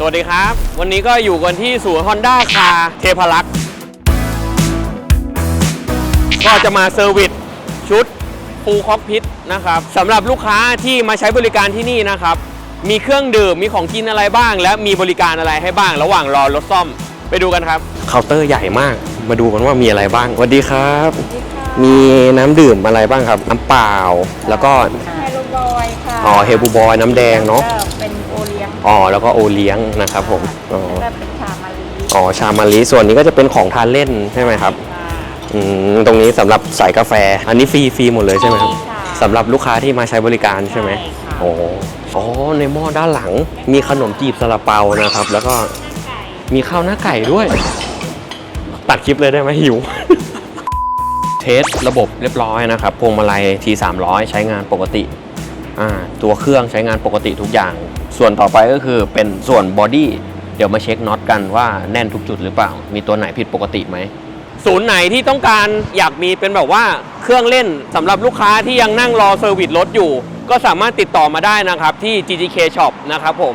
สวัสดีครับ วันนี้ก็อยู่กันที่ศูนย์ Honda คาเทพลักษณ์ก็จะมาเซอร์วิสชุดฟูลคอกพิทนะครับสำหรับลูกค้าที่มาใช้บริการที่นี่นะครับ มีเครื่องดื่ม มีของกินอะไรบ้าง และมีบริการอะไรให้บ้าง ระหว่างรอรถซ่อมไปดูกันครับ เคาน์เตอร์ใหญ่มาก มาดูกันว่ามีอะไรบ้างสวัสดีครับ มีน้ำดื่มอะไรบ้างครับ น้ำเปล่า แล้วก็ไฮโลบ อยค่ะอ๋อเฮลบูบอยน้ำแดงเนาะแล้วก็เป็นโอเลี้ยงอ๋อแล้วก็โอเลี้ยงนะครับผมอ๋อแล้วก็เป็นชามาลีอ๋อชามาลีส่วนนี้ก็จะเป็นของทานเล่นใช่ไหมครับค่ะอืมตรงนี้สำหรับใส่กาแฟ อันนี้ฟรีฟรีหมดเลยใช่ไหมครับฟรีค่ะ สำหรับลูกค้าที่มาใช้บริการใช่ไหมใช่ค่ะ โอ้อ๋อในหม้อด้านหลังมีขนมจีบซาลาเปานะครับ แล้วก็มีข้าวหน้าไก่ด้วย ตัดคลิปเลยได้ไหมหิว เทสระบบเรียบร้อยนะครับพวงมาลัย T300 ใช้งานปกติอ่า ตัวเครื่องใช้งานปกติทุกอย่าง ส่วนต่อไปก็คือเป็นส่วนบอดี้เดี๋ยวมาเช็คน็อตกันว่าแน่นทุกจุดหรือเปล่า มีตัวไหนผิดปกติไหมศูนย์ไหนที่ต้องการอยากมีเป็นแบบว่าเครื่องเล่นสำหรับลูกค้าที่ยังนั่งรอเซอร์วิสรถอยู่ ก็สามารถติดต่อมาได้นะครับที่ GGK Shop นะครับผม